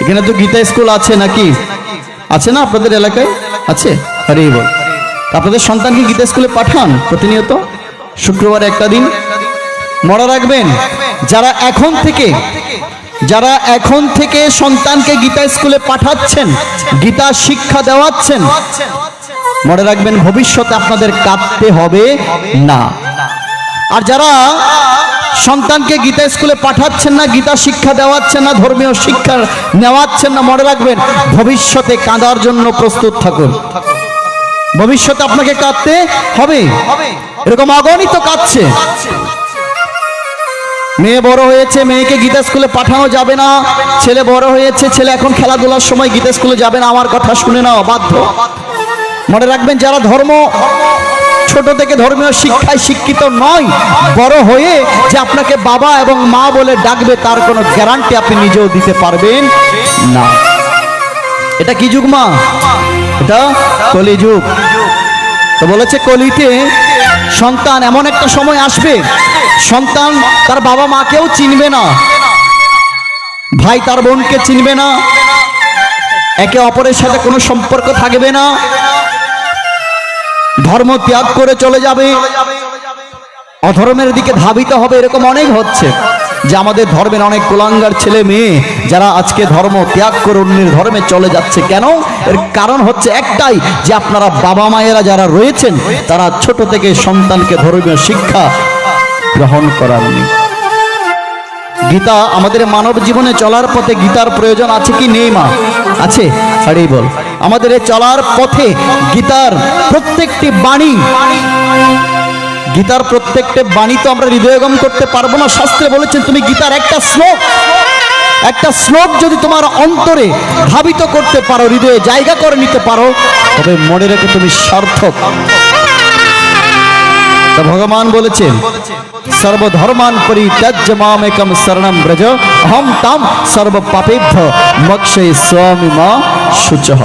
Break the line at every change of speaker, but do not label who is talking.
এখানে তো গীতা স্কুল আছে নাকি? আছে না আপনাদের এলাকায়? আছে? আরে বল। আপনাদের সন্তানকে গীতা স্কুলে পাঠান প্রতিনিয়ত? শুক্রবার একটা দিন। মনে রাখবেন, যারা এখন থেকে, যারা এখন থেকে সন্তানকে গীতা স্কুলে পাঠাচ্ছেন, গীতা শিক্ষা দেওয়াচ্ছেন, মনে রাখবেন ভবিষ্যতে আপনাদের কাঁদতে হবে না। আর যারা সন্তানকে গীতা স্কুলে পাঠাচ্ছেন না, গীতা শিক্ষা দেওয়াচ্ছেন না, ধর্মীয় শিক্ষা নেওয়াচ্ছেন না, মনে রাখবেন, ভবিষ্যতে কাঁদার জন্য প্রস্তুত থাকুন। ভবিষ্যতে আপনাকে কাঁদতে হবে। এরকম অগণিত কাঁদছে। মেয়ে বড় হয়েছে, মেয়েকে গীতা স্কুলে পাঠানো যাবে না। ছেলে বড় হয়েছে, ছেলে এখন খেলাধুলার সময় গীতা স্কুলে যাবে না। আমার কথা শুনে নাও, বাধ্য। মনে রাখবেন, যারা ধর্ম ছোট থেকে ধর্মীয় শিক্ষায় শিক্ষিত নয়, বড় হয়ে যে আপনাকে বাবা এবং মা বলে ডাকবে, তার কোনো গ্যারান্টি আপনি নিজেও দিতে পারবেন না। এটা কি যুগ, মা? এটা কলি যুগ তো বলেছে কলিতে সন্তান, এমন একটা সময় আসবে, সন্তান তার বাবা মাকেও চিনবে না, ভাই তার বোনকে চিনবে না, একে অপরের সাথে কোনো সম্পর্ক থাকবে না ধর্ম ত্যাগ করে চলে যাবে। অধর্মের দিকে ধাবিত হবে এরকম অনেক হচ্ছে, যে আমাদের ধর্মের অনেক কুলাঙ্গার ছেলে মেয়ে যারা আজকে ধর্ম ত্যাগ করে অন্যের ধর্মে চলে যাচ্ছে। কেন? এর কারণ হচ্ছে একটাই, যে আপনারা বাবা মায়েরা যারা রয়েছেন, তারা ছোট থেকে সন্তানকে ধর্মীয় শিক্ষা গ্রহণ করাননি। গীতা আমাদের মানব জীবনে চলার পথে গীতার প্রয়োজন আছে কি? নেই মা। আছে? আরে বল। আমাদের চলার পথে গীতার প্রত্যেকটি বাণী, গীতার প্রত্যেকটা বাণী তো আমরা হৃদয়গম করতে পারব না। শাস্ত্রে বলেছেন, তুমি গীতার একটা শ্লোক একটা শ্লোক যদি তোমার অন্তরে ধাবিত করতে পারো, হৃদয়ে জায়গা করে নিতে পারো, তবে মনে রেখে তুমি সার্থক। ভগবান বলেছেন সর্বধর্মান পরিত্যাজ্য মামেকম শরণম ব্রজ, অহম তাম সর্ব পাপেভ্য মক্ষে স্বামী মা শুচহ